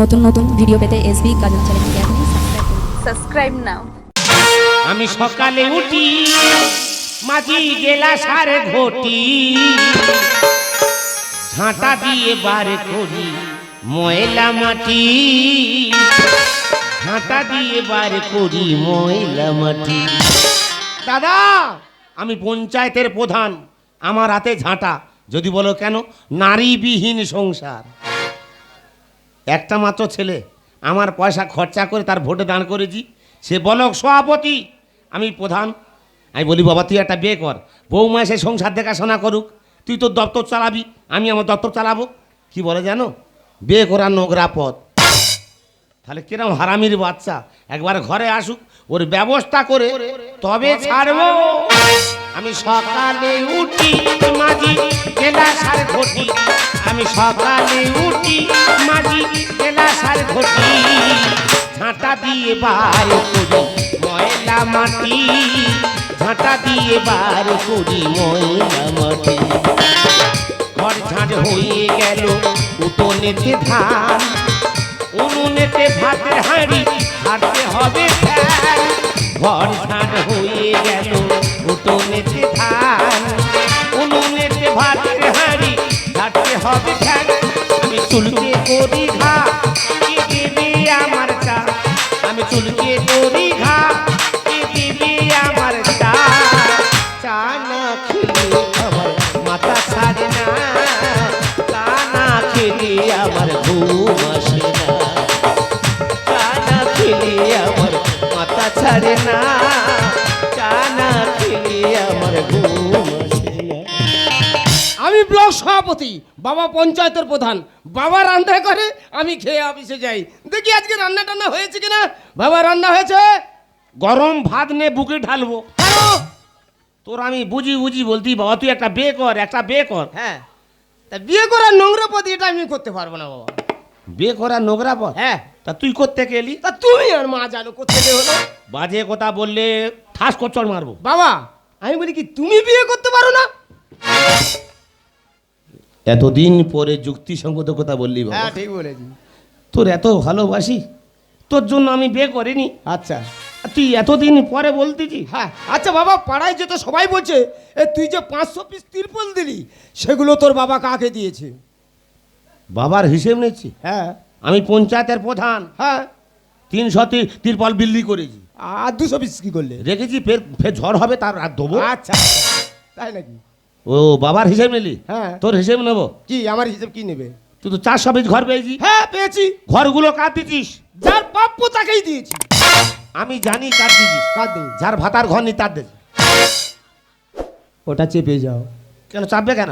নতুন নতুন ভিডিও পেতে এসবি গাজন চ্যানেলকে আপনি সাবস্ক্রাইব করুন। সাবস্ক্রাইব নাও আমি সকালে উঠি মাঝি গেলা সারে ঘটি। ঝাঁটা দিয়ে বার করি ময়লা মাটি। ঝাঁটা দিয়ে বার করি ময়লা মাটি। দাদা আমি পঞ্চায়েতের প্রধান আমার হাতে ঝাঁটা। যদি বলো কেন? নারীবিহীন সংসার। একটা মাত্র ছেলে। আমার পয়সা খরচা করে তার ভোটে দান করেছি। সে বলক সভাপতি, আমি প্রধান। আমি বলি, বাবা, তুই একটা বিয়ে কর। বৌমা সে সংসার দেখাশোনা করুক। তুই তোর দপ্তর চালাবি, আমি আমার দপ্তর চালাবো। কি বলে জানো? বিয়ে করার নোংরা পথ। তাহলে কিরম হারামির বাচ্চা? একবার ঘরে আসুক, ওর ব্যবস্থা করে তবে ছাড়বো। আমি সকালে উঠি মাঝি গেলা সার ঘটি। আমি সকালে উঠি মাঝি গেলা সার ঘটি। ঝাঁটা দিয়ে বার করি ময়লা মাটি। ঝাঁটা দিয়ে বার করি ময়লা মাটি। ঘর ঝাঁট হয়ে গেল উঠোনেতে ধান। উনুনেতে ভাতের হাঁড়ি, হাঁটতে হবে ঘর ঝাঁট হয়ে গেল উঠোনেতে ধান উনুনেতে ভাতের হাঁড়ি হাঁটতে হবে ফ্যান আমি চুলকে করি ঘা, কে আমার চা? আমি চুলকে করি ঘা, কে আমার চা? চা মাথা ছাড়ে না, চা না আমার ঘুম আসে না। আমার মাথা ছাড়ে না। আমার ঘুম আমি ব্লক সভাপতি বাবা পঞ্চায়েতের প্রধান। বাবা রান্না করে আমি খেয়ে অফিসে যাই। দেখি আজকে রান্না টান্না হয়েছে কিনা? বাবা রান্না হয়েছে? গরম ভাত নে বুকে ঢালবো? তোর আমি বুঝি বুঝি বলতি বাবা তুই একটা বিয়ে কর একটা বিয়ে কর। হ্যাঁ। তা বিয়ে করার নোংরা পদ এটা আমি করতে পারব না বাবা। বিয়ে করা নোংরা পর হ্যাঁ। তা তুই করতে গেলি তা তুমি আর মা জানো করতে হলো। বাজে কথা বললে ঠাস কচড় মারবো। বাবা আমি বলি কি তুমি বিয়ে করতে পারো না? এতদিন পরে যুক্তিসঙ্গত কথা বললি হ্যাঁ ঠিক বলেছি তোর এত ভালোবাসি তোর জন্য আমি বিয়ে করিনি। আচ্ছা। তুই এতদিন পরে বলতেছি। হ্যাঁ আচ্ছা বাবা পাড়ায় যে তো সবাই বলছে এ তুই যে পাঁচশো পিস তিরপল দিলি সেগুলো তোর বাবা কাকে দিয়েছে? বাবার হিসেব নিচ্ছি। হ্যাঁ। আমি পঞ্চায়েতের প্রধান। হ্যাঁ। তিনশো তিরপল বিল্লি করেছি। আর দুশো পিস কি করলে? রেখেছি ফের ফের ঝড় হবে তার আর দেবো? আচ্ছা আচ্ছা। তাই নাকি? ও বাবার হিসেব নিলি? হ্যাঁ। তোর হিসেব নেব? কি আমার হিসেব কি নেবে? তুই তো চারশো পিস ঘর পেয়েছি। হ্যাঁ পেয়েছি। ঘরগুলো কার দিচ্ছিস যার প্রাপ্য তাকেই দিয়েছি। আমি জানি কার দিচ্ছিস কার দিন যার ভাতার ঘর নি তার দে ওটা চেপে যাও। কেন চাপবে কেন?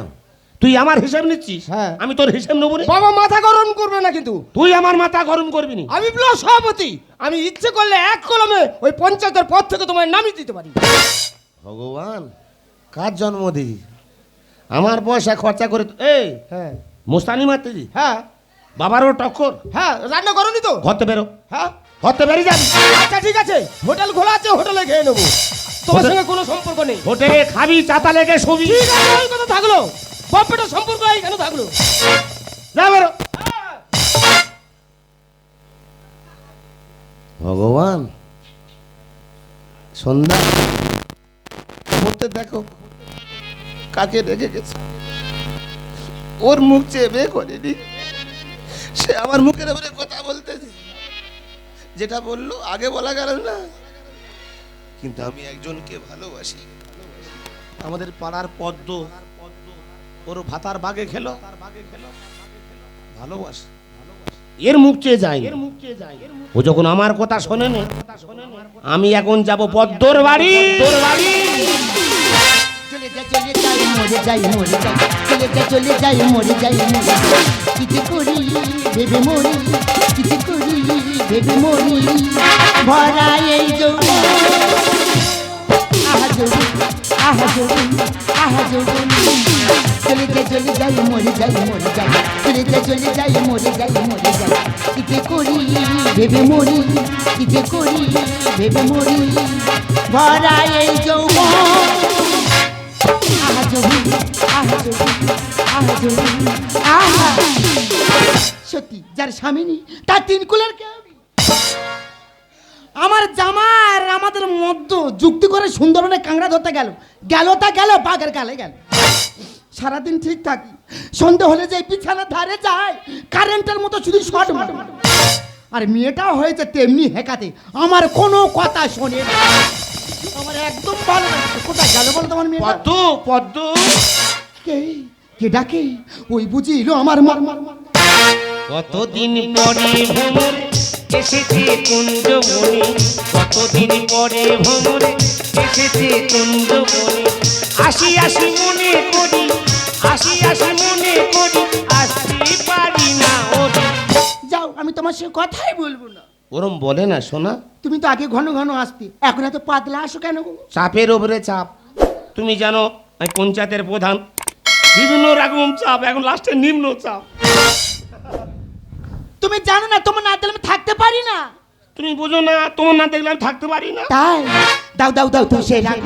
তুই আমার হিসাব নিচ্ছিস? হ্যাঁ। আমি তোর হিসাব নেব রে। বাবা মাথা গরম করবে না কিন্তু। তুই আমার মাথা গরম করবি নি। আমি ব্লক সভাপতি। আমি ইচ্ছে করলে এক কলমে ওই পঞ্চায়েতের পদ থেকে তোমায় নামিয়ে দিতে পারি। ভগবান কার জন্ম দিই আমার পয়সা খরচা করে এই হ্যাঁ। মোস্তানি মারতে হ্যাঁ। বাবারও টক্কর। হ্যাঁ রান্না করনি তো? ঘরতে বেরো। হ্যাঁ। ঘরতে বেরিয়ে যাবি। আচ্ছা ঠিক আছে। হোটেল খোলা আছে হোটেলে খেয়ে নেব। তোমার সঙ্গে কোনো সম্পর্ক নেই। হোটেলে খাবি চাতা লেগে শুবি। ঠিক আছে ওই কথা থাকল। বাপেটা সম্পর্ক এইখানে থাকল। যা বেরো। ভগবান, সন্ধ্যা। পড়তে দেখো, কাকে রেখে গেছে। ওর মুখ চেয়ে করেনি। সে আমার মুখের উপরে কথা বলতেছে। যেটা বলল আগে বলা গেল না। কিন্তু আমি একজনকে ভালোবাসি। আমাদের পাড়ার পদ্ম ওর ভাতার বাগে খেলো। ভালোবাসে। এর মুখ চেয়ে যায় এর মুখ চেয়ে যায় ও যখন আমার কথা শোনেনি আমি এখন যাব পদ্মর বাড়ি। তোর বাড়ি। চলে যা চলে যাই মরে যাই মরে যাই চলে যা চলে যাই মরে যাই মরে যাই কিছু করি ভেবে মরি। কিছু করি ভেবে মরি। ভরা এই যৌবন আহা যৌবন আহা যৌবন আহা যৌবন চলে যা চলে যাই মরে যাই মরে যাই চলে যা চলে যাই মরে যাই মরে যাই কিছু করি ভেবে মরি কিছু করি ভেবে মরি ভরা আহা জমি আহা জমি আহা জমি আহা সত্যি যার স্বামী নেই তার তিন কুলের কেউ আমার জামার আমাদের মধ্য যুক্তি করে সুন্দরবনে কাঁকড়া ধরতে গেল। গেল তা গেল বাঘের গালে গেল। সারাদিন ঠিক থাকি। সন্ধে হলে যে বিছানার ধারে যায় কারেন্টের মতো শুধু শর্ট মারে। আর মেয়েটাও হয়েছে তেমনি হেকাতে। আমার কোনো কথা শোনে না। আমার একদম ভালো লাগছে কোথায় গেল বলো তোমার মেয়ে পদ্ম পদ্ম। কে? কে ডাকে? ওই বুঝিল আমার মার মার মার কতদিন পরে এসেছে কুঞ্জবনে কতদিন পরে ভ্রমণ এসেছে কুঞ্জবনে আসি আসি মনে করি আসি আসি মনে করি আসতে পারি না ওরে। যাও আমি তোমার সঙ্গে কথাই বলব না। ওরম বলে না শোনা। তুমি তো আগে ঘন ঘন আসতে। এখন এত পাতলা আসো কেন গো? চাপের ওপরে চাপ। তুমি জানো আমি পঞ্চায়েতের প্রধান। বিভিন্ন রকম চাপ এখন লাস্টে নিম্ন চাপ। তুমি জানো না তোমার না দিলে আমি থাকতে পারি না। তুমি বোঝো না তোমার না দেখলে আমি থাকতে পারি না। তাই? দাও দাও দাও তুমি সে রাখ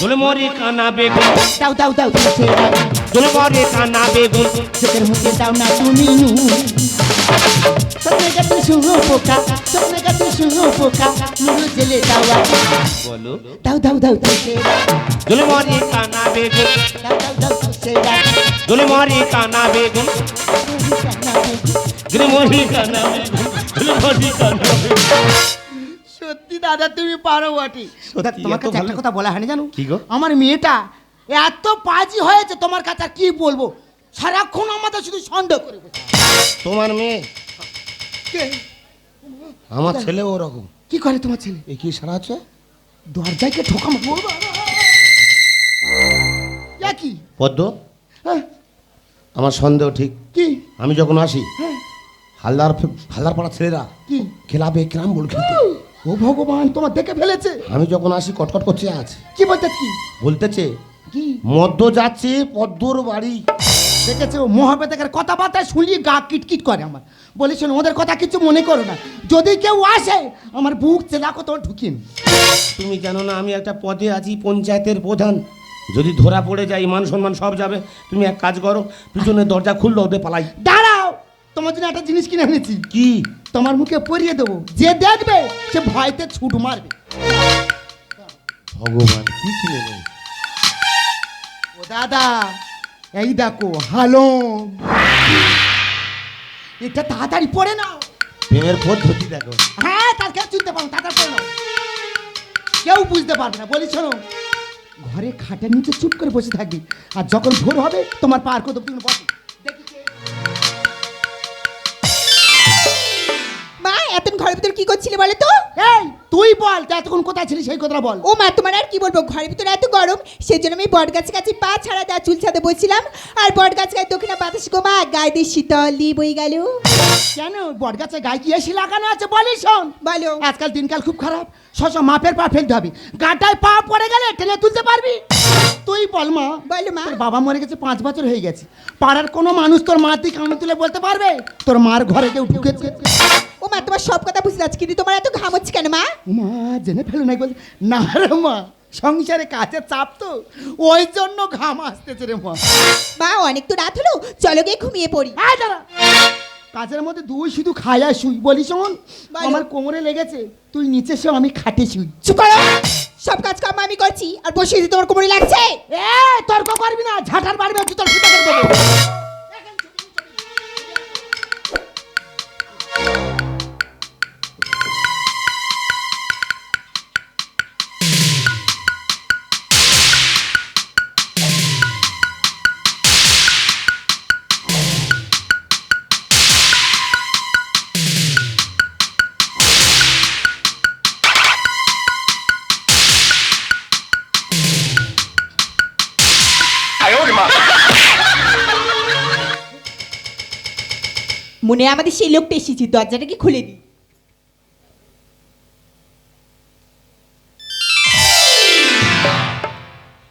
দোলে মরে কানা বেগুন। দাও দাও দাও তুমি সে রাখ দোলে মরে কানা বেগুন। চোখের মুখে দাও না তুমি নু। স্বপ্নে গাছে শুনো পোকা স্বপ্নে গাছে শুনো পোকা মুড়ো জেলে দাও। বলো। দাও দাও দাও তুমি সে রাখ দোলে মরে কানা বেগুন। দাও দাও দাও তুমি সে রাখ দোলে মরে কানা বেগুন। সত্যি দাদা তুমি পারো বটে। কাছে একটা কথা বলা হয়নি জানো? কি গো? আমার মেয়েটা এত পাজি হয়েছে তোমার কাছে কি বলব? সারাক্ষণ আমাদের শুধু সন্দেহ করে তোমার মেয়ে? আমার ছেলে ওরকম। কি করে তোমার ছেলে? এ কি সারা আছে? দরজায় কে ঠোকা মারবো কি? পদ্ম? হ্যাঁ, আমার সন্দেহ ঠিক। কি? আমি যখন আসি হ্যাঁ, হালদার হালদার পাড়া ছেলেরা কি? খেলাবে ক্রাম বল খেলতে। ও ভগবান তোমার দেখে ফেলেছে? আমি যখন আসি কটকট করছে আজ। কি বলতে কি? বলতেছে কি? মদ্য যাচ্ছে পদ্মর বাড়ি। দেখেছে ও মহাবেতাকের কথাবার্তা শুনলি গা কিটকিট করে আমার। বলি শোনো ওদের কথা কিছু মনে করো না। যদি কেউ আসে আমার বুক চেলাকো তোমার ঢুকিন তুমি জানো না আমি একটা পদে আছি পঞ্চায়েতের প্রধান। যদি ধরা পড়ে যাই মান সম্মান সব যাবে। তুমি এক কাজ করো পিছনে দরজা খুললো ওদের পালাই। দাঁড়াও তোমার জন্য একটা জিনিস কিনে এনেছি। কি? তোমার মুখে পরিয়ে দেবো। যে দেখবে সে ভয়তে ছুট মারবে। ভগবান কি কিনে নেই ও দাদা এই দেখো হালো এটা তাড়াতাড়ি পড়ে নাও। প্রেমের পদ্ধতি দেখো। হ্যাঁ তার কেউ চিনতে পারো তাড়াতাড়ি পড়ে নাও। কেউ বুঝতে পারবে না বলি শোনো। ঘরে খাটের নিচে চুপ করে বসে থাকবি আর যখন ভোর হবে তোমার পার করতে তুমি বসো। happened ঘরের ভিতরে কি করছিলে বলে তো? এই তুই বল তুই এতক্ষণ কোথায় ছিলি সেই কথাটা বল। ও মা তোমার আর কি বলব? ঘরের ভিতরে এত গরম সেই জন্য আমি বট গাছের কাছে পা ছাড়া দেওয়া চুল ছাদে বসছিলাম আর বট গাছ গায়ে দক্ষিণা বাতাস গো মা গায়ে দিয়ে শীতলি বই গেল। কেন? বট গাছে গায়ে কি এসি লাগানো আছে বলি শোন। বলো। আজকাল দিনকাল খুব খারাপ। শশ মাপের পা ফেলতে হবে। গাটায় পা পড়ে গেলে টেনে তুলতে পারবি? তুই বল মা। বলো মা। তোর বাবা মরে গেছে পাঁচ বছর হয়ে গেছে। পাড়ার কোনো মানুষ তোর মা তুই কামড় তুলে বলতে পারবে? তোর মার ঘরে কেউ ঢুকেছে ও মা তোমার সব কথা বুঝতে পারছি কিন্তু তোমার এত ঘাম হচ্ছে কেন মা? মা জেনে ফেলো না বল না রে মা সংসারে কাজের চাপ তো। ওই জন্য ঘাম আসতেছে রে মা। মা অনেক তো রাত হলো চলো গিয়ে ঘুমিয়ে পড়ি। আয় দাঁড়া। কাজের মধ্যে দুই শুধু খায়া শুই বলি শোন। আমার কোমরে লেগেছে তুই নিচে শো আমি খাটে শুই। চুপ করো। সব কাজ কাম আমি করছি আর বসে দিতে তোমার কোমরে লাগছে? এ তর্ক করবি না ঝাঁটার বাড়বে জুতোর ফুটা করে দেবো। মনে হয় আমাদের সেই লোকটা এসেছি দরজাটা কি খুলে দিই?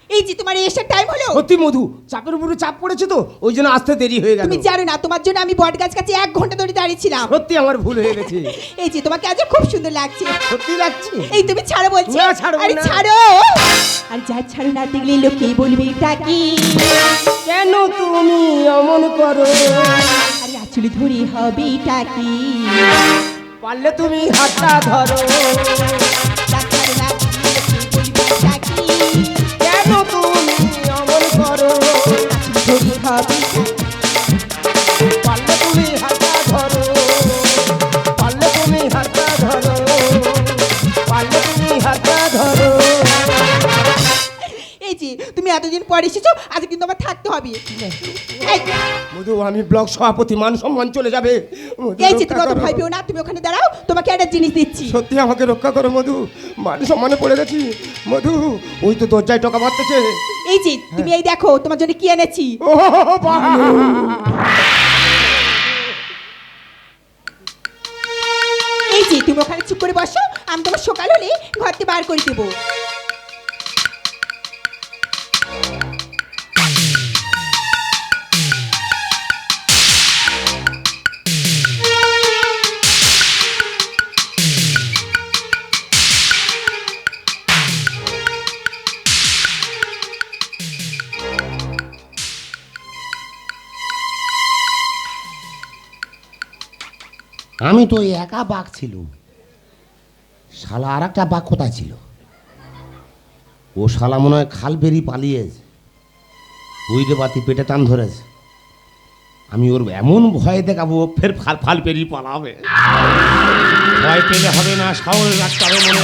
এই যে তোমার এসার টাইম হলো। সত্যি মধু চাপের উপরে চাপ পড়েছে তো ওই জন্য আসতে দেরি হয়ে গেল। তুমি জানো না তোমার জন্য আমি বট গাছ কাছে এক ঘণ্টা ধরে দাঁড়িয়েছিলাম। সত্যি আমার ভুল হয়ে গেছে। এই যে তোমাকে আজ খুব সুন্দর লাগছে। সত্যি লাগছে? এই তুমি ছাড়ো বলছি। না, ছাড়বো আরে ছাড়ো। আর যা ছাড়ো না দেখলে লোকে বলবে এটা কি? কেন তুমি অমন করো? চুল ধরে হবে টাকি পারলে তুমি হাতটা ধরো। ডাক্তার লাগিয়েছে বলবে টাকি পরে এসেছ আজ কিন্তু আমার থাকতে হবে। মধু আমি ব্লক সভাপতি মান সম্মান চলে যাবে। এই যে তুমি অত ভয় পেও না তুমি ওখানে দাঁড়াও তোমাকে একটা জিনিস দিচ্ছি। সত্যি আমাকে রক্ষা করো মধু। মান সম্মানে পড়ে গেছি। মধু ওই তো দরজায় টাকা মারতেছে এই যে তুমি এই দেখো তোমার জন্য কি এনেছি? ও এই যে তুমি ওখানে চুপ করে বসো আমি তোমার সকাল হলে ঘর থেকে বার করে দেবো। আমি তো একা বাঘ ছিল শালা আর একটা বাঘ কোথায় ছিল? ও শালা মনে হয় খাল বেরিয়ে পালিয়েছে। বুঝতে বাতি পেটে টান ধরেছে। আমি ওর এমন ভয় দেখাবো ফের ফাল ফাল পেরিয়ে পালাবে। ভয় পেলে হবে না, সাহস রাখতে হবে মনে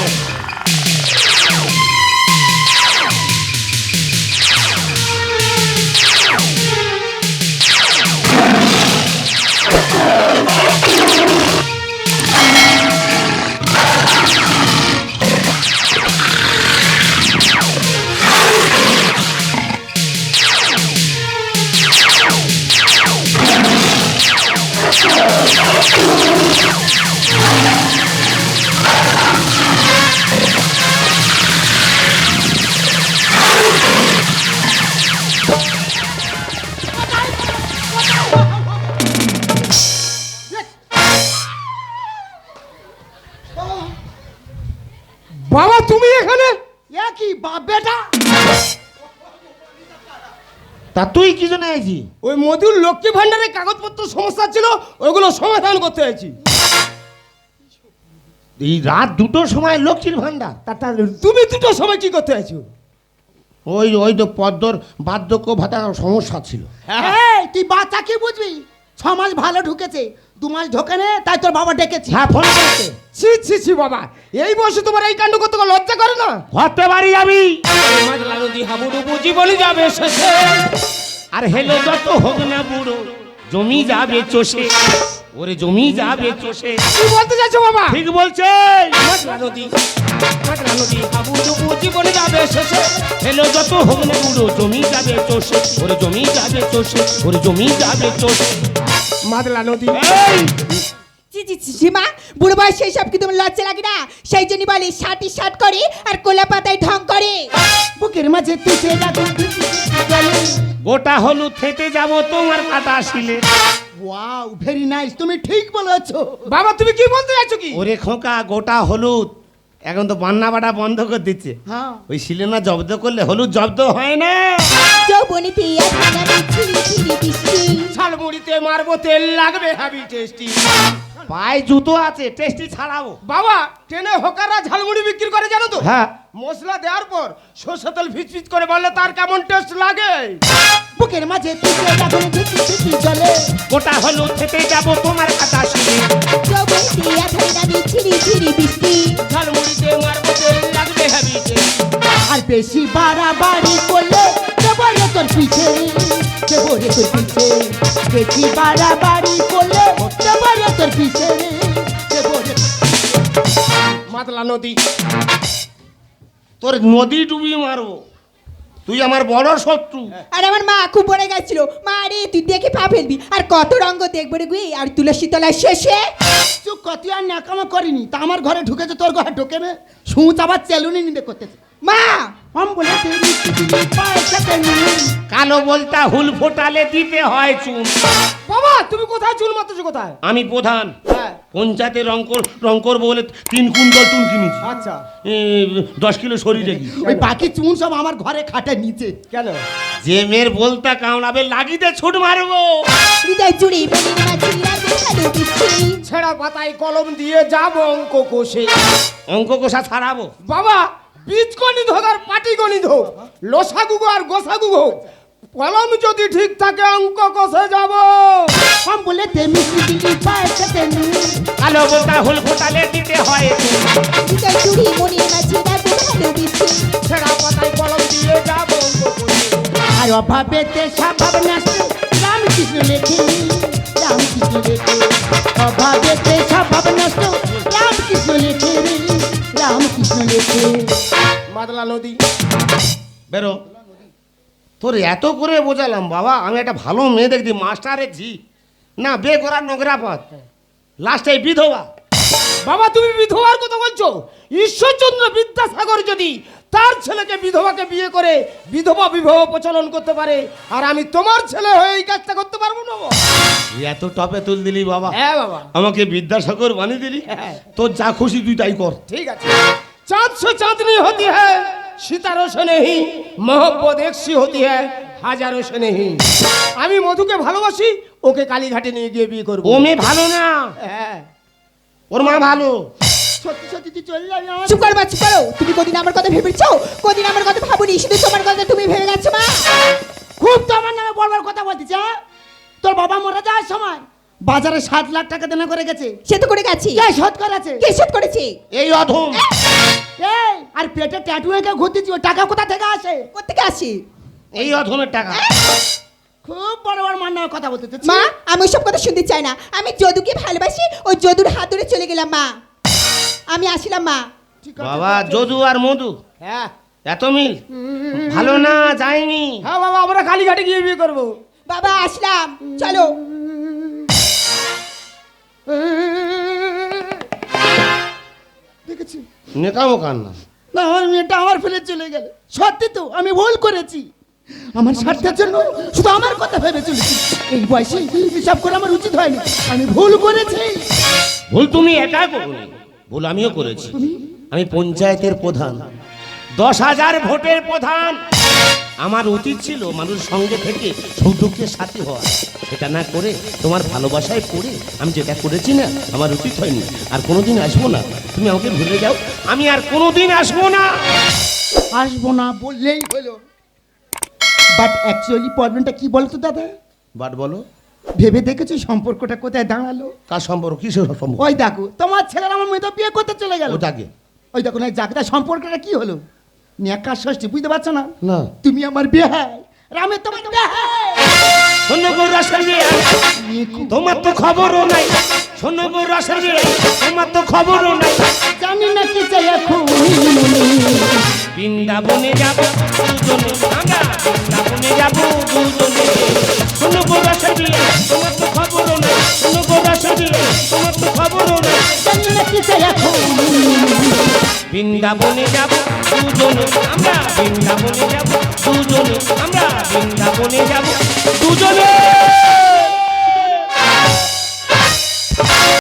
তা তুই কি জন্য আইছি? ওই মধুর লক্ষ্মী ভান্ডারের কাগজপত্র সমস্যা ছিল ওইগুলো সমাধান করতে হয়েছি এই রাত দুটোর সময় লক্ষ্মীর ভান্ডার তা তাহলে তুমি দুটো সময় কি করতে হয়েছো ওই ওই তো পদ্মর বার্ধক্য ভাতা সমস্যা ছিল। হ্যাঁ। তুই বাচ্চা কি বুঝবি? ছ মাস ভালো ঢুকেছে দু মাস ঢোকে নে তাই তোর বাবা ডেকেছি। হ্যাঁ ফোন করতে ছি ছি ছি বাবা এই বয়সে তোমার এই কাণ্ড করতে লজ্জা করে না? যাবি। মাজলা নদী হাবুডুবু জীবনে যাবে শেষে। আর হেলো যত হোক না বুড়ো জমি যাবে চষে। ওরে জমি যাবে চষে। কি বলতে চাইছো বাবা? ঠিক বলছে। নদী মাজলা নদী হাবুডুবু জীবনে যাবে শেষে। হেলো যত হোক না বুড়ো জমি যাবে চষে। ওরে জমি যাবে চষে ওরে জমি যাবে চষে। মাজলা নদী। এই! জি জি বুড়ো বয়স সেই সব কি তোমার লজ্জা লাগে না? সেই জন্য বলে শার্টি শার্ট করে আর কোলা পাতায় ঢং করে। বুকের মাঝে তুই সে ডাকু চলে গোটা হলুদ খেতে যাব তোমার কাটা শিলে। ওয়াও ভেরি নাইস তুমি ঠিক বলেছ। বাবা তুমি কি বলতে চাইছো কি? ওরে খোকা গোটা হলুদ। এখন তো বান্না বাটা বন্ধ করে দিচ্ছে। হ্যাঁ। ওই শিলেনা জব্দ করলে হলুদ জব্দ হয় না। যৌবনীতে এখন আমি ছিড়ি ছিড়ি বৃষ্টি ঝালমুড়িতে মারবো তেল লাগবে হাবি টেস্টি পায়ে জুতো আছে টেস্টি ছাড়াবো। বাবা ট্রেনে হোকাররা ঝালমুড়ি বিক্রি করে জানো তো? হ্যাঁ। মশলা দেওয়ার পর সরষে তেল ফিচ ফিচ করে বললে তার কেমন টেস্ট লাগে? বুকের মাঝে ডাকু ঝিকি ঝিকি চলে গোটা হলুদ খেতে যাব তোমার কাটা শিলে যৌবনীতে এখন ছিড়ি বৃষ্টি ঝালমুড়িতে মারবো তেল লাগবে হাবি টেস্টি আর বেশি বাড়াবাড়ি করলে দেবরে তোর পিছে দেবরে তোর পিছে বেশি বাড়াবাড়ি করলে দেবরে তোর পিছে দেবরে মাতলা নদী তোর নদী ডুবি মারবো। তুই আমার বড় শত্রু। আর আমার মা খুব পড়ে গেছিল। মা রে তুই দেখে পা ফেলবি। আর কত রঙ্গ দেখব রে গুই আর তুলসী তলায় শেষে। চুপ কতি আর ন্যাকামা করিনি। তা আমার ঘরে ঢুকেছে তোর ঘরে ঢুকে নে আবার চেলুনি নিবে করতেছে। মা! কালো বলতা হুল ফোটালে দিতে হয় চুন। বাবা তুমি কোথায়? চুল মারতেছো কোথায়? আমি প্রধান। হ্যাঁ। পঞ্চায়েতে রংকর রংকর বলে তিন কুইন্টাল চুন কিনেছি। আচ্ছা। দশ কিলো শরীরে ওই বাকি চুন সব আমার ঘরে খাটে নিচে। কেন? যে মেয়ের বলতা কামড়াবে লাগিতে ছুট মারবো। ছেঁড়া পাতায় কলম দিয়ে যাব অঙ্ক কষে। অঙ্ক কষা ছাড়াবো বাবা বীজ গণিত হোক আর পাটি গণিত হোক লোসাগু আর গোসাগু হোক কলম যদি ঠিক থাকে অঙ্ক কষে যাব। কম বলে তেমি দিদি পাচ্ছে তেমি আলো বোতা হুল ফোটালে দিতে হয়। দিতে চুরি মনি মাছি ছেড়া পাতায় কলম দিয়ে যাব। আর অভাবেতে স্বভাব নষ্ট রামকৃষ্ণ লেখে রামকৃষ্ণ লেখে। অভাবেতে স্বভাব নষ্ট রামকৃষ্ণ লেখে মাদলা নদী। বেরো। তোর এত করে বোঝালাম বাবা আমি একটা ভালো মেয়ে দেখছি মাস্টারের ঝি। না বে করার নোংরা পথ। লাস্টে বিধবা। বাবা তুমি বিধবার কথা বলছো? ঈশ্বরচন্দ্র বিদ্যাসাগর যদি তার ছেলেকে বিধবাকে বিয়ে করে বিধবা বিবাহ প্রচলন করতে পারে আর আমি তোমার ছেলে হয়ে এই কাজটা করতে পারব না এত টপে তুল দিলি বাবা। হ্যাঁ বাবা। আমাকে বিদ্যাসাগর বানিয়ে দিলি। হ্যাঁ। তোর যা খুশি তুই তাই কর। ঠিক আছে। চাঁদ সে চাঁদনি হতি হ্যাঁ সীতারও সে মহব্বত মোহব্বত একসি হতি হ্যাঁ হাজারও সে আমি মধুকে ভালোবাসি ওকে কালীঘাটে নিয়ে গিয়ে বিয়ে করব। ও মেয়ে ভালো না। হ্যাঁ। ওর মা ভালো। সত্যি সত্যি তুই চলে যাবি আমার চুপ করো মা চুপ করো। তুমি কদিন আমার কথা ভেবেছো? কদিন আমার কথা ভাবুনি? শুধু তোমার কথা তুমি ভেবে গেছো মা। খুব তো আমার নামে বলবার কথা বলতিস হ্যাঁ? তোর বাবা মারা যাওয়ার সময় বাজারে সাত লাখ টাকা দেনা করে গেছে। সে তো করে গেছি। কে শোধ করেছে? কে শোধ করেছে? এই অধম। এই আর পেটে ট্যাটু এঁকে ঘুরতেছি ও টাকা কোথা থেকে আসে? কোথেকে আসি? এই অধমের টাকা। খুব বড় বড় মার নামে কথা বলতে মা আমি ওসব কথা শুনতে চাই না। আমি যদুকে ভালোবাসি ওই যদুর হাত ধরে চলে গেলাম মা। আমি আসিলাম মা। বাবা যদু আর মধু। হ্যাঁ। এত মিল? ভালো না যায়নি। হ্যাঁ বাবা আমরা কালীঘাটে গিয়ে বিয়ে করব। বাবা আসলাম। চলো। দেখেছি। নেকামো কান্না না আমার মেয়েটা আমার ফেলে চলে গেল। সত্যি তো আমি ভুল করেছি। আমার স্বার্থের জন্য শুধু আমার কথা ভেবে চলেছি। এই বয়সে হিসাব করে আমার উচিত হয়নি। আমি ভুল করেছি। ভুল তুমি একা করনি। ভুল আমিও করেছি। আমি পঞ্চায়েতের প্রধান। দশ হাজার ভোটের প্রধান। আমার উচিত ছিল মানুষ সঙ্গে থেকে সৌদুকের সাথী হওয়া। সেটা না করে তোমার ভালোবাসায় পড়ে আমি যেটা করেছি না আমার উচিত হয়নি। আর কোনোদিন আসব না। তুমি আমাকে ভুলে যাও। আমি আর কোনোদিন আসব না। আসব না বললেই হলো। বাট অ্যাকচুয়ালি প্রবলেমটা কি বলতো দাদা? বাট বলো। ভেবে দেখেছ সম্পর্কটা কোথায় দাঁড়াল? কার সম্পর্ক? কিসের সম্পর্ক? ওই দেখো তোমার ছেলের আমার মেয়ে তো বিয়ে করতে চলে গেল। ওটাকে ওই দেখো না যাকে তার সম্পর্কটা কি হলো? নেকা ষষ্ঠী বুঝতে পারছ না? না। তুমি আমার বিয়ে তোমার শোনো গো রসের বিয়ে তোমার তো খবরও নাই। শোনো গো রসের বিয়ে তোমার তো খবরও নাই। জানি না কি চাই এখন। বৃন্দাবনে যাব দুজনে আমরা বৃন্দাবনে যাব দুজনে। কোনো গোড়া সাজিলে তোমার তো খবরও না কোনো গোড়া সাজিলে তোমার তো খবরও না বৃন্দাবনে যাব দুজনে আমরা। বৃন্দাবনে যাব দুজনে আমরা। বৃন্দাবনে যাব দুজনে।